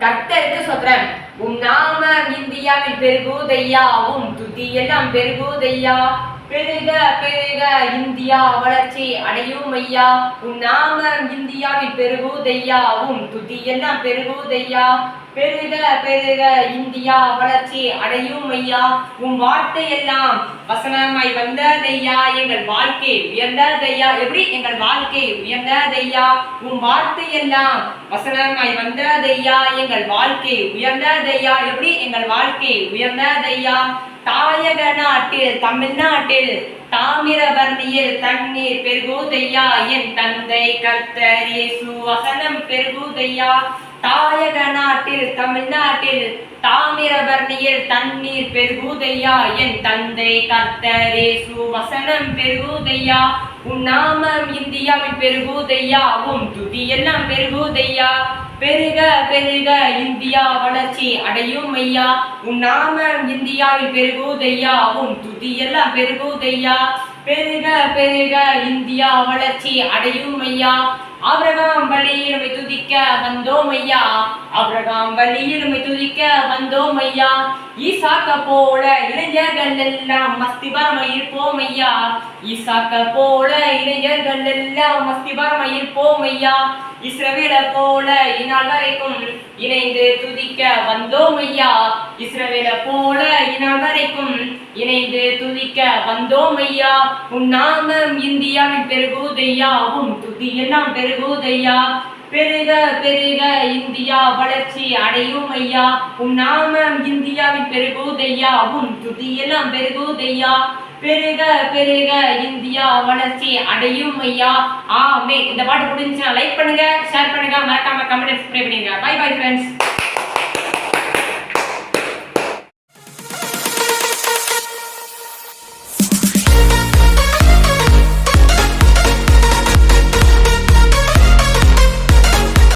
கர்த்தருக்கு சொல்றேன் உம் நாமம் இந்தியாவில் பெருகுதையா உம் துதி எல்லாம் பெருகுதையா. பெருக பெருக இந்தியா வளர்ச்சி அடையும் ஐயா. உன் நாமம் இந்தியாவில் பெருகுதையா உம் துதி எல்லாம் பெருகுதையா. பெருக பெருக இந்தியா வளர்ச்சி அடையும் ஐயா. உன் வார்த்தை எல்லாம் வசனமாய் வந்ததையா. எங்கள் வாழ்க்கை உயர்ந்ததையா. எப்படி? எங்கள் வாழ்க்கை உயர்ந்ததையா. உன் வார்த்தை எல்லாம் வசனமாய் வந்ததையா. எங்கள் வாழ்க்கை உயர்ந்ததையா. எப்படி? எங்கள் வாழ்க்கை உயர்ந்ததையா. தாயக நாட்டில் தமிழ்நாட்டில் தாமிரபரணியில் தண்ணீர் பெருகுதையா. என் தந்தை கர்த்தர் இயேசு வசனம் பெருகுதையா. தாயக நாட்டில் தமிழ்நாட்டில் தாமிரபரணியில் தண்ணீர் பெருகுதையா? என் தந்தை கர்த்தரே சுவசனம் வசனம் பெருகுதையா? உன் நாமம் இந்தியாவில் பெருகுதையா? உன் துதி எல்லாம் பெருகுதையா? பெருக பெருக இந்தியா வளர்ச்சி அடையும் ஐயா. உன் நாமம் இந்தியாவில் பெருகுதையா? உன் துதி எல்லாம் பெருகுதையா? பெருக பெருக இந்தியா வளர்ச்சி அடையும் ஐயா. ஆபிரகாம் வழியில் உம்மை துதிக்க வந்தோம் ஐயா. ஆபிரகாம் வழியில் உம்மை துதிக்க வந்தோம் ஐயா. ஈசாக்க போல இளைஞர்கள் எல்லாம் மஸ்திபரம இருப்போம் ஐயா. ஈசாக்க போல இளைஞர்கள் எல்லாம் மஸ்திபரம இருப்போம் ஐயா. இஸ்ரவேல போல வரைக்கும் இணைந்து துதிக்க வந்தோம் ஐயா. இஸ்ரவேல போல இந்நாள் வரைக்கும் இணைந்து துதிக்க வந்தோம் ஐயா. உன் நாமம் இந்தியாவில் பெருகுதையா உன் துதி எல்லாம் பெருகுதையா பெருக பெருக இந்தியா வளர்ச்சி அடையும் ஐயா. உன் நாமம் இந்தியாவின் பெருகுதையா உன் துதி எல்லாம் பெருகுதையா பெருக பெருக இந்தியா வளர்ச்சி அடையும் ஐயா. ஆமே. இந்த பாட்டு பிடிச்சுன்னா லைக் பண்ணுங்க ஷேர் பண்ணுங்க. மறக்காம கமெண்ட் ஸ்ப்ரே பண்ணிடுங்க பை பை ஃப்ரெண்ட்ஸ்